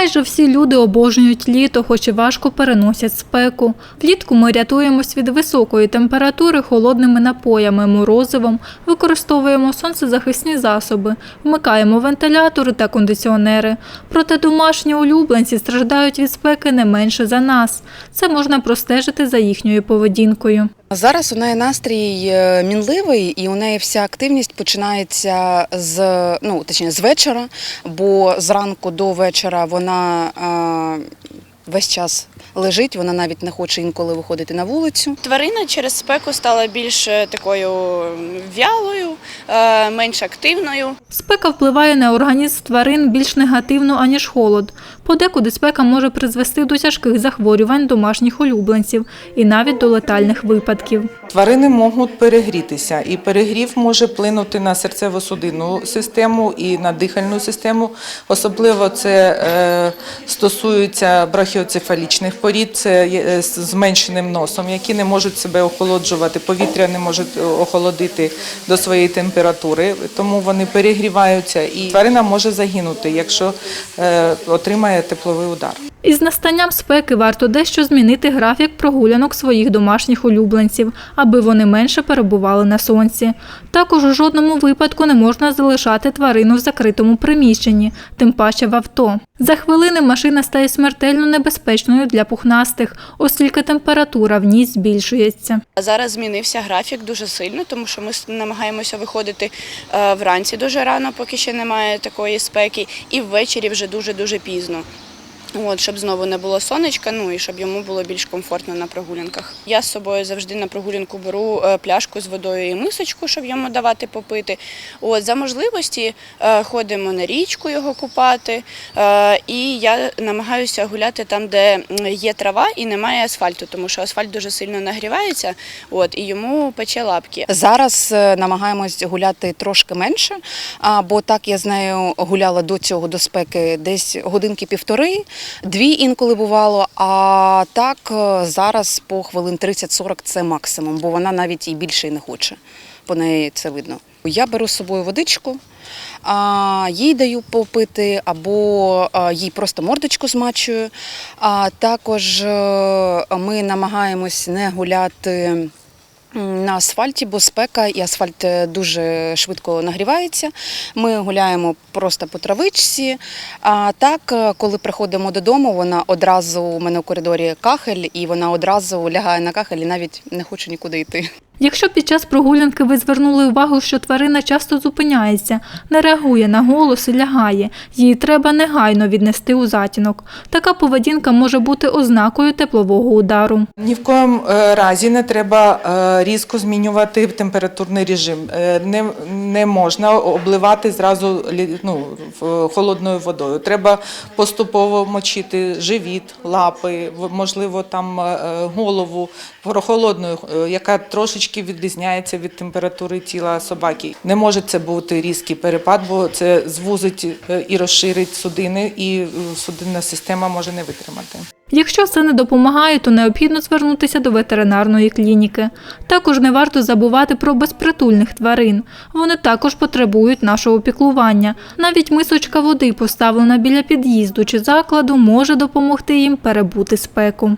Майже всі люди обожнюють літо, хоч і важко переносять спеку. Влітку ми рятуємось від високої температури холодними напоями, морозивом, використовуємо сонцезахисні засоби, вмикаємо вентилятори та кондиціонери. Проте домашні улюбленці страждають від спеки не менше за нас. Це можна простежити за їхньою поведінкою. Зараз у неї настрій е, мінливий, і у неї вся активність починається з ну точніше з вечора, бо зранку до вечора вона е, весь час лежить, вона навіть не хоче інколи виходити на вулицю. Тварина через спеку стала більш е, такою вялою, е, менш активною. Спека впливає на організм тварин більш негативно, аніж холод. Подекуди спека може призвести до тяжких захворювань домашніх улюбленців і навіть до летальних випадків. Тварини можуть перегрітися, і перегрів може вплинути на серцево-судинну систему і на дихальну систему. Особливо це е, стосується брахіоцефалічних порід, це е, з зменшеним носом, які не можуть себе охолоджувати, повітря не можуть е, охолодити до своєї температури, тому вони перегріваються, і тварина може загинути, якщо е, отримає тепловий удар. Із настанням спеки варто дещо змінити графік прогулянок своїх домашніх улюбленців, аби вони менше перебували на сонці. Також у жодному випадку не можна залишати тварину в закритому приміщенні, тим паче в авто. За хвилини машина стає смертельно небезпечною для пухнастих, оскільки температура в ній збільшується. Зараз змінився графік дуже сильно, тому що ми намагаємося виходити е, вранці дуже рано, поки ще немає такої спеки, і ввечері вже дуже-дуже пізно. От, щоб знову не було сонечка, ну і щоб йому було більш комфортно на прогулянках. Я з собою завжди на прогулянку беру е, пляшку з водою і мисочку, щоб йому давати попити. От, за можливості е, ходимо на річку його купати, е, і я намагаюся гуляти там, де є трава і немає асфальту, тому що асфальт дуже сильно нагрівається, от, і йому пече лапки. Зараз намагаємось гуляти трошки менше, бо так я з нею гуляла до цього до спеки десь годинки півтори, дві інколи бувало. А так е, зараз по хвилин 30-40 це максимум, бо вона навіть і більше не хоче. По неї це видно. Я беру з собою водичку, їй даю попити, або а, їй просто мордочку змачую. А також е, ми намагаємось не гуляти. На асфальті, бо спека і асфальт е, дуже швидко нагрівається. Ми гуляємо просто по травичці. А так, е, коли приходимо додому, вона одразу у мене у коридорі кахель, і вона одразу лягає на кахель і навіть не хоче нікуди йти. Якщо під час прогулянки ви звернули увагу, що тварина часто зупиняється, не реагує на голос і лягає, її треба негайно віднести у затінок. Така поведінка може бути ознакою теплового удару. Ні в коєму е, разі не треба е, різко змінювати температурний режим. Е, Не, не можна обливати зразу ну, холодною водою. Треба поступово мочити живіт, лапи, можливо, там голову прохолодною, яка трошечки відрізняється від температури тіла собаки. Не може це бути різкий перепад, бо це звузить е, і розширить судини, і е, судинна система може не витримати. Якщо це не допомагає, то необхідно звернутися до ветеринарної клініки. Також не варто забувати про безпритульних тварин. Вони також потребують нашого піклування. Навіть мисочка води, поставлена біля під'їзду чи закладу, може допомогти їм перебути спеку.